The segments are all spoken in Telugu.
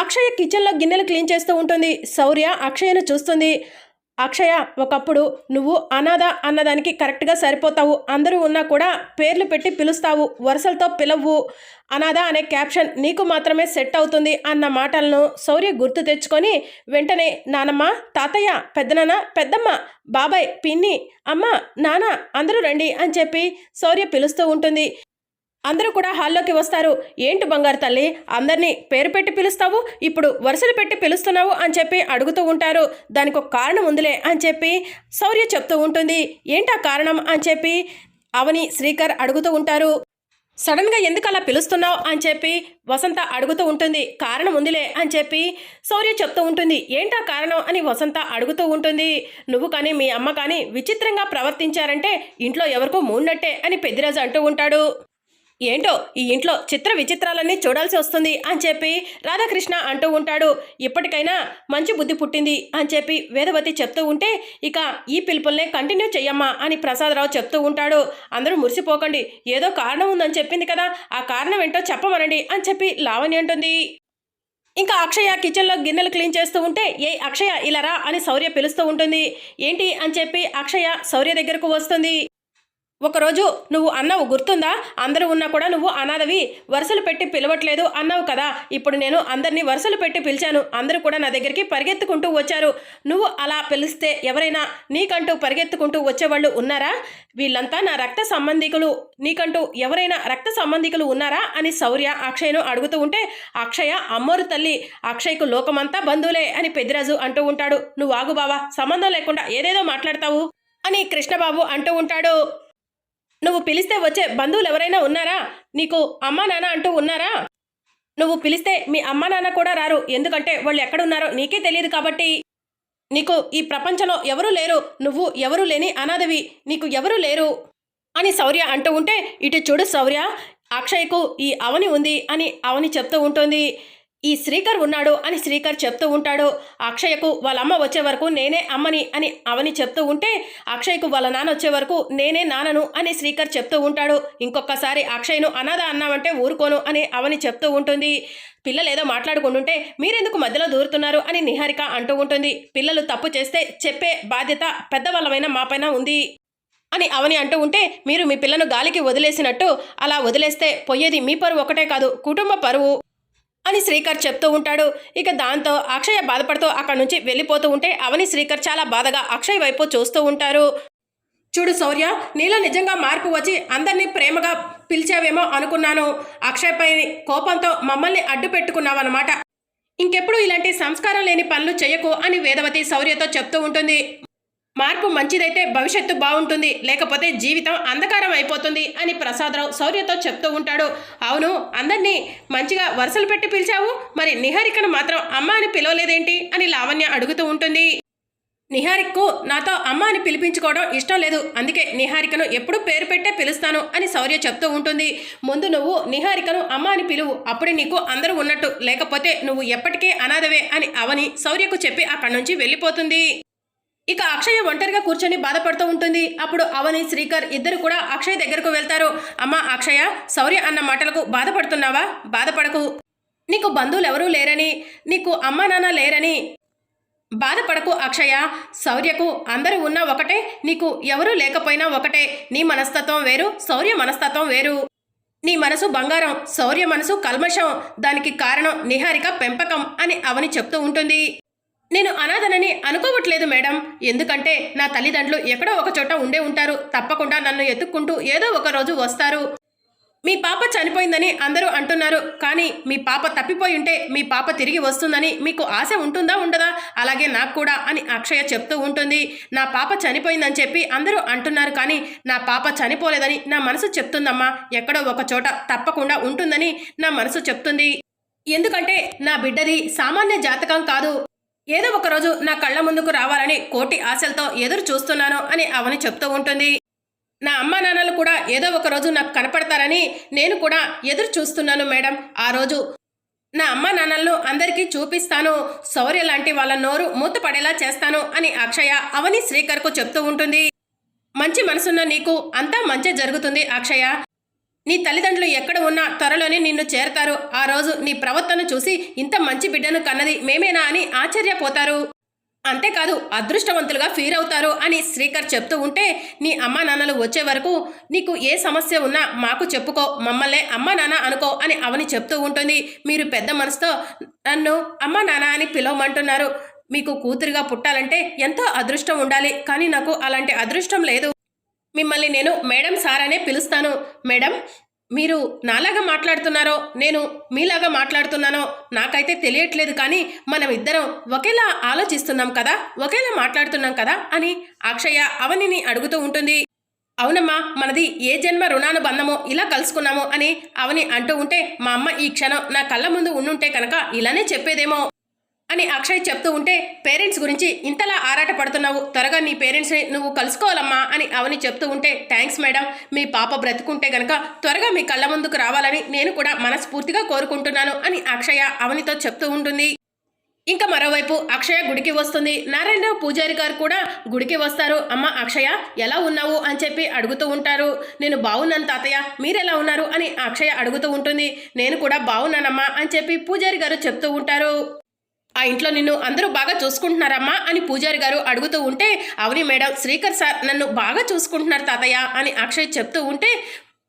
అక్షయ కిచెన్లో గిన్నెలు క్లీన్ చేస్తూ ఉంటుంది. శౌర్య అక్షయను చూస్తుంది. అక్షయ ఒకప్పుడు నువ్వు అనాథ అన్నదానికి కరెక్ట్గా సరిపోతావు. అందరూ ఉన్నా కూడా పేర్లు పెట్టి పిలుస్తావు. వరుసలతో పిలవు అనాథ అనే క్యాప్షన్ నీకు మాత్రమే సెట్ అవుతుంది అన్న మాటలను శౌర్య గుర్తు తెచ్చుకొని వెంటనే నానమ్మ తాతయ్య పెద్దనాన్న పెద్దమ్మ బాబాయ్ పిన్ని అమ్మ నాన్న అందరూ రండి అని చెప్పి శౌర్య పిలుస్తూ ఉంటుంది. అందరూ కూడా హాల్లోకి వస్తారు. ఏంటి బంగారు తల్లి? అందరినీ పేరు పెట్టి పిలుస్తావు? ఇప్పుడు వరుసలు పెట్టి పిలుస్తున్నావు అని చెప్పి అడుగుతూ ఉంటారు. దానికి ఒక కారణం ఉందిలే అని చెప్పి శౌర్య చెప్తూ ఉంటుంది. ఏంటా కారణం అని చెప్పి అవని శ్రీకర్ అడుగుతూ ఉంటారు. సడన్గా ఎందుకు అలా పిలుస్తున్నావు అని చెప్పి వసంత అడుగుతూ ఉంటుంది. కారణం ఉందిలే అని చెప్పి శౌర్య చెప్తూ ఉంటుంది. ఏంటా కారణం అని వసంత అడుగుతూ ఉంటుంది. నువ్వు కానీ మీ అమ్మ కానీ విచిత్రంగా ప్రవర్తించారంటే ఇంట్లో ఎవరికో మూన్నట్టే అని పెద్దిరాజు అంటూ ఉంటాడు. ఏంటో ఈ ఇంట్లో చిత్ర విచిత్రాలన్నీ చూడాల్సి వస్తుంది అని చెప్పి రాధాకృష్ణ అంటూ ఉంటాడు. ఇప్పటికైనా మంచి బుద్ధి పుట్టింది అని చెప్పి వేదవతి చెప్తూ ఉంటే ఇక ఈ పిలుపుల్నే కంటిన్యూ చెయ్యమ్మా అని ప్రసాదరావు చెప్తూ ఉంటాడు. అందరూ మురిసిపోకండి. ఏదో కారణం ఉందని చెప్పింది కదా. ఆ కారణం ఏంటో చెప్పమనండి అని చెప్పి లావణ్య అంటుంది. ఇంకా అక్షయ కిచెన్లో గిన్నెలు క్లీన్ చేస్తూ ఉంటే ఏ అక్షయ ఇలా రా అని శౌర్య పిలుస్తూ ఉంటుంది. ఏంటి అని చెప్పి అక్షయ శౌర్య దగ్గరకు వస్తుంది. ఒకరోజు నువ్వు అన్నావు గుర్తుందా? అందరూ ఉన్నా కూడా నువ్వు అనాథవి. వరుసలు పెట్టి పిలవట్లేదు అన్నావు కదా. ఇప్పుడు నేను అందరినీ వరుసలు పెట్టి పిలిచాను. అందరూ కూడా నా దగ్గరికి పరిగెత్తుకుంటూ వచ్చారు. నువ్వు అలా పిలిస్తే ఎవరైనా నీకంటూ పరిగెత్తుకుంటూ వచ్చేవాళ్ళు ఉన్నారా? వీళ్ళంతా నా రక్త సంబంధికులు. నీకంటూ ఎవరైనా రక్త సంబంధికులు ఉన్నారా? అని శౌర్య అక్షయ్ను అడుగుతూ ఉంటే అక్షయ అమ్మోరు తల్లి అక్షయ్కు లోకమంతా బంధువులే అని పెద్దిరాజు అంటూ ఉంటాడు. నువ్వు ఆగు బావా. సంబంధం లేకుండా ఏదేదో మాట్లాడతావు అని కృష్ణబాబు అంటూ ఉంటాడు. నువ్వు పిలిస్తే వచ్చే బంధువులు ఎవరైనా ఉన్నారా? నీకు అమ్మా నాన్న అంటూ ఉన్నారా? నువ్వు పిలిస్తే మీ అమ్మా నాన్న కూడా రారు. ఎందుకంటే వాళ్ళు ఎక్కడున్నారో నీకే తెలియదు కాబట్టి. నీకు ఈ ప్రపంచంలో ఎవరూ లేరు. నువ్వు ఎవరూ లేని అనాథవి. నీకు ఎవరూ లేరు. అని శౌర్య అంటూ ఉంటే ఇటు చూడు శౌర్య అక్షయ్కు ఈ అవని ఉంది అని అవని చెప్తూ ఉంటుంది. ఈ శ్రీకర్ ఉన్నాడు అని శ్రీకర్ చెప్తూ ఉంటాడు. అక్షయ్కు వాళ్ళ అమ్మ వచ్చే వరకు నేనే అమ్మని అని అవని చెప్తూ ఉంటే అక్షయ్కు వాళ్ళ నాన్న వచ్చే వరకు నేనే నాన్నను అని శ్రీకర్ చెప్తూ ఉంటాడు. ఇంకొకసారి అక్షయ్ను అనాథ అన్నామంటే ఊరుకోను అని అవని చెప్తూ ఉంటుంది. పిల్లలు ఏదో మాట్లాడుకుంటుంటే మీరెందుకు మధ్యలో దూరుతున్నారు? అని నిహారిక అంటూ ఉంటుంది. పిల్లలు తప్పు చేస్తే చెప్పే బాధ్యత పెద్దవాళ్ళమైన మాపైన ఉంది అని అవని అంటూ ఉంటే మీరు మీ పిల్లను గాలికి వదిలేసినట్టు అలా వదిలేస్తే పోయేది మీ పరువు ఒకటే కాదు కుటుంబ పరువు. అని శ్రీకర్ చెప్తూ ఉంటాడు. ఇక దాంతో అక్షయ బాధపడుతూ అక్కడి నుంచి వెళ్ళిపోతూ ఉంటే అవని శ్రీకర్ చాలా బాధగా అక్షయ్ వైపు చూస్తూ ఉంటారు. చూడు శౌర్య నీలో నిజంగా మార్పు వచ్చి అందరినీ ప్రేమగా పిలిచావేమో అనుకున్నాను. అక్షయ్ పై కోపంతో మమ్మల్ని అడ్డు పెట్టుకున్నావన్నమాట. ఇంకెప్పుడు ఇలాంటి సంస్కారం లేని పనులు చేయకు అని వేదవతి శౌర్యతో చెప్తూ ఉంటుంది. మార్పు మంచిదైతే భవిష్యత్తు బాగుంటుంది లేకపోతే జీవితం అంధకారం అయిపోతుంది అని ప్రసాదరావు శౌర్యతో చెప్తూ ఉంటాడు. అవును అందరినీ మంచిగా వరుసలు పెట్టి పిలిచావు? మరి నిహారికను మాత్రం అమ్మ అని పిలవలేదేంటి? అని లావణ్య అడుగుతూ ఉంటుంది. నిహారిక్కు నాతో అమ్మ అని పిలిపించుకోవడం ఇష్టం లేదు. అందుకే నిహారికను ఎప్పుడు పేరు పెట్టే పిలుస్తాను అని శౌర్య చెప్తూ ఉంటుంది. ముందు నువ్వు నిహారికను అమ్మ అని పిలువు. అప్పుడే నీకు అందరూ ఉన్నట్టు. లేకపోతే నువ్వు ఎప్పటికే అనాథవే అని అవని శౌర్యకు చెప్పి అక్కడి నుంచి వెళ్ళిపోతుంది. ఇక అక్షయ ఒంటరిగా కూర్చొని బాధపడుతూ ఉంటుంది. అప్పుడు అవని శ్రీకర్ ఇద్దరు కూడా అక్షయ్ దగ్గరకు వెళ్తారు. అమ్మ అక్షయ శౌర్య అన్న మాటలకు బాధపడుతున్నావా? బాధపడకు. నీకు బంధువులు ఎవరూ లేరని నీకు అమ్మా నాన్న లేరని బాధపడకు అక్షయ. శౌర్యకు అందరూ ఉన్నా ఒకటే నీకు ఎవరూ లేకపోయినా ఒకటే. నీ మనస్తత్వం వేరు శౌర్య మనస్తత్వం వేరు. నీ మనసు బంగారం శౌర్య మనసు కల్మషం. దానికి కారణం నిహారిక పెంపకం అని అవని చెప్తూ ఉంటుంది. నేను అనాథనని అనుకోవట్లేదు మేడం. ఎందుకంటే నా తల్లిదండ్రులు ఎక్కడో ఒక చోట ఉండే ఉంటారు. తప్పకుండా నన్ను ఎత్తుక్కుంటూ ఏదో ఒక రోజు వస్తారు. మీ పాప చనిపోయిందని అందరూ అంటున్నారు. కానీ మీ పాప తప్పిపోయి ఉంటే మీ పాప తిరిగి వస్తుందని మీకు ఆశ ఉంటుందా ఉండదా? అలాగే నాకు కూడా అని అక్షయ చెప్తూ ఉంటుంది. నా పాప చనిపోయిందని చెప్పి అందరూ అంటున్నారు. కానీ నా పాప చనిపోలేదని నా మనసు చెప్తుందమ్మా. ఎక్కడో ఒక చోట తప్పకుండా ఉంటుందని నా మనసు చెప్తుంది. ఎందుకంటే నా బిడ్డది సామాన్య జాతకం కాదు. ఏదో ఒక రోజు నా కళ్ళ ముందుకు రావాలని కోటి ఆశలతో ఎదురు చూస్తున్నాను అని అవని చెప్తూ ఉంటుంది. నా అమ్మా నాన్నలు కూడా ఏదో ఒక రోజు నాకు కనపడతారని నేను కూడా ఎదురు చూస్తున్నాను మేడం. ఆ రోజు నా అమ్మా నాన్నలను అందరికీ చూపిస్తాను. శౌర్య లాంటి వాళ్ళ నోరు మూతపడేలా చేస్తాను అని అక్షయ అవని శ్రీకర్కు చెప్తూ ఉంటుంది. మంచి మనసున్న నీకు అంతా మంచి జరుగుతుంది అక్షయ. నీ తల్లిదండ్రులు ఎక్కడ ఉన్నా త్వరలోనే నిన్ను చేరతారు. ఆ రోజు నీ ప్రవర్తన చూసి ఇంత మంచి బిడ్డను కన్నది మేమేనా అని ఆశ్చర్యపోతారు. అంతేకాదు అదృష్టవంతులుగా ఫీల్ అవుతారు అని శ్రీకర్ చెప్తూ ఉంటే నీ అమ్మా నాన్నలు వచ్చే వరకు నీకు ఏ సమస్య ఉన్నా మాకు చెప్పుకో మమ్మల్నే అమ్మా నాన్న అనుకో అని అవని చెప్తూ ఉంటుంది. మీరు పెద్ద మనసుతో నన్ను అమ్మా నాన్న అని పిలవమంటున్నారు. మీకు కూతురుగా పుట్టాలంటే ఎంతో అదృష్టం ఉండాలి కానీ నాకు అలాంటి అదృష్టం లేదు. మిమ్మల్ని నేను మేడం సార్ అనే పిలుస్తాను. మేడం మీరు నాలాగా మాట్లాడుతున్నారో నేను మీలాగా మాట్లాడుతున్నానో నాకైతే తెలియట్లేదు కానీ మనం ఇద్దరం ఒకేలా ఆలోచిస్తున్నాం కదా ఒకేలా మాట్లాడుతున్నాం కదా అని అక్షయ అవనిని అడుగుతూ ఉంటుంది. అవునమ్మా మనది ఏ జన్మ రుణానుబంధమో ఇలా కలుసుకున్నామో అని అవని అంటూ ఉంటే మా అమ్మ ఈ క్షణం నా కళ్ళ ముందు ఉండుంటే కనుక ఇలానే చెప్పేదేమో. అని అక్షయ్ చెప్తూ ఉంటే పేరెంట్స్ గురించి ఇంతలా ఆరాట పడుతున్నావు త్వరగా నీ పేరెంట్స్ని నువ్వు కలుసుకోవాలమ్మా అని అవని చెప్తూ ఉంటే థ్యాంక్స్ మేడం. మీ పాప బ్రతుకుంటే గనక త్వరగా మీ కళ్ళ ముందుకు రావాలని నేను కూడా మనస్ఫూర్తిగా కోరుకుంటున్నాను అని అక్షయ అవనితో చెప్తూ ఉంటుంది. ఇంకా మరోవైపు అక్షయ గుడికి వస్తుంది. నారాయణరావు పూజారి గారు కూడా గుడికి వస్తారు. అమ్మ అక్షయ ఎలా ఉన్నావు? అని చెప్పి అడుగుతూ ఉంటారు. నేను బాగున్నాను తాతయ్య. మీరెలా ఉన్నారు? అని అక్షయ అడుగుతూ ఉంటుంది. నేను కూడా బాగున్నానమ్మా అని చెప్పి పూజారి గారు చెప్తూ ఉంటారు. ఆ ఇంట్లో నిన్ను అందరూ బాగా చూసుకుంటున్నారమ్మా అని పూజారి గారు అడుగుతూ ఉంటే అవుని మేడం శ్రీకర్ సార్ నన్ను బాగా చూసుకుంటున్నారు తాతయ్య అని అక్షయ్ చెప్తూ ఉంటే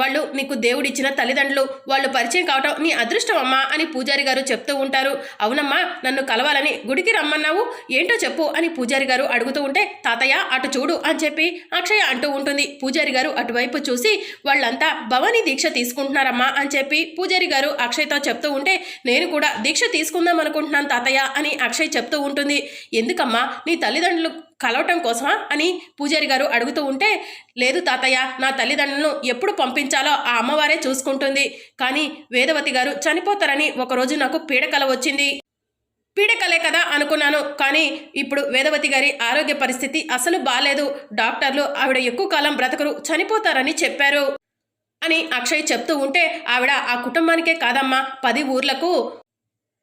వాళ్ళు నీకు దేవుడిచ్చిన తల్లిదండ్రులు వాళ్ళు పరిచయం కావటం నీ అదృష్టం అమ్మా అని పూజారి గారు చెప్తూ ఉంటారు. అవునమ్మా నన్ను కలవాలని గుడికి రమ్మన్నావు? ఏంటో చెప్పు అని పూజారి గారు అడుగుతూ ఉంటే తాతయ్య అటు చూడు అని చెప్పి అక్షయ అంటూ ఉంటుంది. పూజారి గారు అటువైపు చూసి వాళ్ళంతా భవానీ దీక్ష తీసుకుంటున్నారమ్మా అని చెప్పి పూజారి గారు అక్షయ్తో చెప్తూ ఉంటే నేను కూడా దీక్ష తీసుకుందాం అనుకుంటున్నాను తాతయ్య అని అక్షయ్ చెప్తూ ఉంటుంది. ఎందుకమ్మా నీ తల్లిదండ్రులు కలవటం కోసమా అని పూజారి గారు అడుగుతూ ఉంటే లేదు తాతయ్య నా తల్లిదండ్రులను ఎప్పుడు పంపించాలో ఆ అమ్మవారే చూసుకుంటుంది. కానీ వేదవతి గారు చనిపోతారని ఒకరోజు నాకు పీడకల వచ్చింది. పీడకలే కదా అనుకున్నాను. కానీ ఇప్పుడు వేదవతి గారి ఆరోగ్య పరిస్థితి అసలు బాలేదు. డాక్టర్లు ఆవిడ ఎక్కువ కాలం బ్రతకరు చనిపోతారని చెప్పారు. అని అక్షయ్ చెప్తూ ఉంటే ఆవిడ ఆ కుటుంబానికే కాదమ్మా. పది ఊర్లకు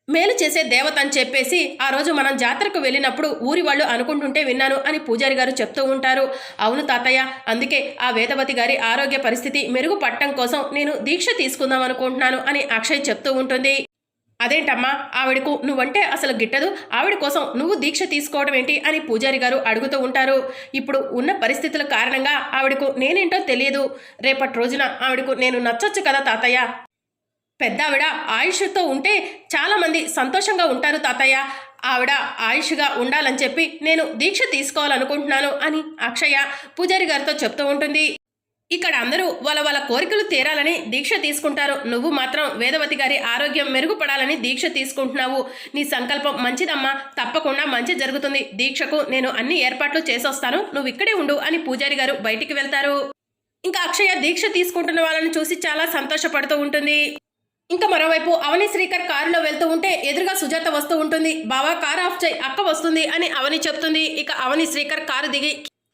మేలు చేసే దేవత అని చెప్పేసి ఆ రోజు మనం జాతరకు వెళ్ళినప్పుడు ఊరి వాళ్ళు అనుకుంటుంటే విన్నాను అని పూజారి గారు చెప్తూ ఉంటారు. అవును తాతయ్య అందుకే ఆ వేదవతి గారి ఆరోగ్య పరిస్థితి మెరుగుపడటం కోసం నేను దీక్ష తీసుకుందాం అనుకుంటున్నాను అని అక్షయ్ చెప్తూ ఉంటుంది. అదేంటమ్మా ఆవిడకు నువ్వంటే అసలు గిట్టదు ఆవిడ కోసం నువ్వు దీక్ష తీసుకోవడం ఏంటి అని పూజారి గారు అడుగుతూ ఉంటారు. ఇప్పుడు ఉన్న పరిస్థితుల కారణంగా ఆవిడకు నేనేంటో తెలియదు. రేపటి రోజున ఆవిడకు నేను నచ్చొచ్చు కదా తాతయ్య? పెద్ద ఆవిడ ఆయుష్తో ఉంటే చాలామంది సంతోషంగా ఉంటారు తాతయ్య. ఆవిడ ఆయుష్గా ఉండాలని చెప్పి నేను దీక్ష తీసుకోవాలనుకుంటున్నాను అని అక్షయ పూజారి గారితో చెప్తూ ఉంటుంది. ఇక్కడ అందరూ వాళ్ళ వాళ్ళ కోరికలు తీరాలని దీక్ష తీసుకుంటారు. నువ్వు మాత్రం వేదవతి గారి ఆరోగ్యం మెరుగుపడాలని దీక్ష తీసుకుంటున్నావు. నీ సంకల్పం మంచిదమ్మా. తప్పకుండా మంచి జరుగుతుంది. దీక్షకు నేను అన్ని ఏర్పాట్లు చేసొస్తాను. నువ్వు ఇక్కడే ఉండు అని పూజారి గారు బయటికి వెళ్తారు. ఇంకా అక్షయ దీక్ష తీసుకుంటున్న వాళ్ళని చూసి చాలా సంతోషపడుతూ ఉంటుంది. ఇంకా మరోవైపు అవని శ్రీకర్ కారులో వెళ్తూ ఉంటే ఎదురుగా సుజాత వస్తూ ఉంటుంది. బావా కార్ ఆఫ్ చేయి అక్క వస్తుంది అని అవని చెప్తుంది. ఇక అవని శ్రీకర్ కారు దిగి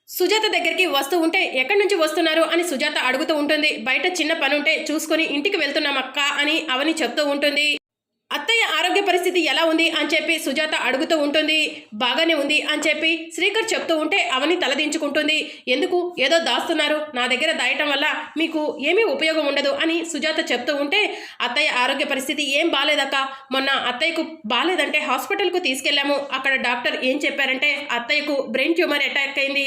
సుజాత దగ్గరికి వస్తూ ఉంటే ఎక్కడి నుంచి వస్తున్నారు అని సుజాత అడుగుతూ ఉంటుంది. బయట చిన్న పని ఉంటే చూసుకొని ఇంటికి వెళ్తున్నాం అక్క అని అవని చెప్తూ ఉంటుంది. ఆరోగ్య పరిస్థితి ఎలా ఉంది అని చెప్పి సుజాత అడుగుతూ ఉంటుంది. బాగానే ఉంది అని చెప్పి శ్రీకర్ చెప్తూ ఉంటే అవని తలదించుకుంటుంది ఎందుకు? ఏదో దాస్తున్నారు. నా దగ్గర దాయటం వల్ల మీకు ఏమీ ఉపయోగం ఉండదు అని సుజాత చెప్తూ ఉంటే అత్తయ్య ఆరోగ్య పరిస్థితి ఏం బాగాలేదక్క మొన్న అత్తయ్యకు బాగాలేదంటే హాస్పిటల్కు తీసుకెళ్ళాము. అక్కడ డాక్టర్ ఏం చెప్పారంటే అత్తయ్యకు బ్రెయిన్ ట్యూమర్ అటాక్ అయింది.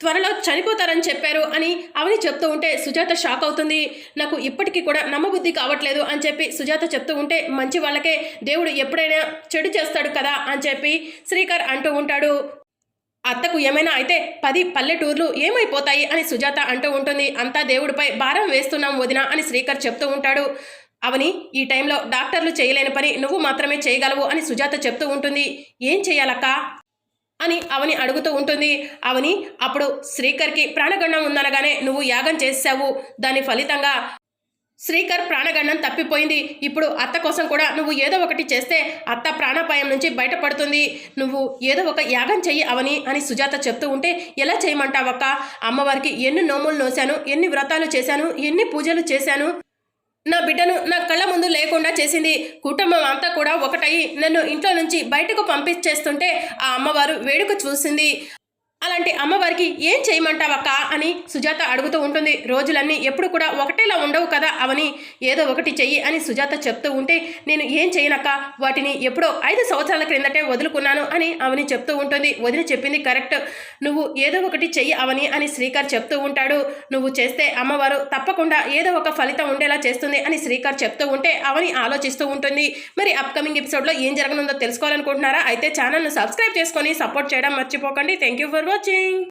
త్వరలో చనిపోతారని చెప్పారు అని అవని చెప్తూ ఉంటే సుజాత షాక్ అవుతుంది. నాకు ఇప్పటికీ కూడా నమ్మబుద్ధి కావట్లేదు అని చెప్పి సుజాత చెప్తూ ఉంటే మంచి వాళ్ళకే దేవుడు ఎప్పుడైనా చెడు చేస్తాడు కదా అని చెప్పి శ్రీకర్ అంటూ ఉంటాడు. అత్తకు ఏమైనా అయితే పది పల్లెటూర్లు ఏమైపోతాయి అని సుజాత అంటూ ఉంటుంది. అంతా దేవుడిపై భారం వేస్తున్నాం వదిన అని శ్రీకర్ చెప్తూ ఉంటాడు. అవని ఈ టైంలో డాక్టర్లు చేయలేని పని నువ్వు మాత్రమే చేయగలవు అని సుజాత చెప్తూ ఉంటుంది. ఏం చేయాలక్కా? అని అవని అడుగుతూ ఉంటుంది. అవని అప్పుడు శ్రీకర్కి ప్రాణగండం ఉందనగానే నువ్వు యాగం చేసావు దాని ఫలితంగా శ్రీకర్ ప్రాణగండం తప్పిపోయింది. ఇప్పుడు అత్త కోసం కూడా నువ్వు ఏదో ఒకటి చేస్తే అత్త ప్రాణాపాయం నుంచి బయటపడుతుంది. నువ్వు ఏదో ఒక యాగం చెయ్యి అవని అని సుజాత చెప్తూ ఉంటే ఎలా చేయమంటావక్క? అమ్మవారికి ఎన్ని నోములు నోశాను ఎన్ని వ్రతాలు చేశాను ఎన్ని పూజలు చేశాను? నా బిడ్డను నా కళ్ళ ముందు లేకుండా చేసింది. కుటుంబం అంతా కూడా ఒకటై నన్ను ఇంట్లో నుంచి బయటకు పంపించేస్తుంటే ఆ అమ్మవారు వేడుక చూసింది. అలాంటి అమ్మవారికి ఏం చేయమంటావక్క అని సుజాత అడుగుతూ ఉంటుంది. రోజులన్నీ ఎప్పుడు కూడా ఒకటేలా ఉండవు కదా అవని. ఏదో ఒకటి చెయ్యి అని సుజాత చెప్తూ ఉంటే నేను ఏం చేయనక్క? వాటిని ఎప్పుడో ఐదు సంవత్సరాల క్రిందటే వదులుకున్నాను అని అవని చెప్తూ ఉంటుంది. వదిలి చెప్పింది కరెక్ట్. నువ్వు ఏదో ఒకటి చెయ్యి అవని అని శ్రీకర్ చెప్తూ ఉంటాడు. నువ్వు చేస్తే అమ్మవారు తప్పకుండా ఏదో ఒక ఫలితం ఉండేలా చేస్తుంది అని శ్రీకర్ చెప్తూ ఉంటే అవని ఆలోచిస్తూ ఉంటుంది. మరి అప్కమింగ్ ఎపిసోడ్లో ఏం జరగనుందో తెలుసుకోవాలనుకుంటున్నారా? అయితే ఛానల్ను సబ్స్క్రైబ్ చేసుకొని సపోర్ట్ చేయడం మర్చిపోకండి. Thank you for watching.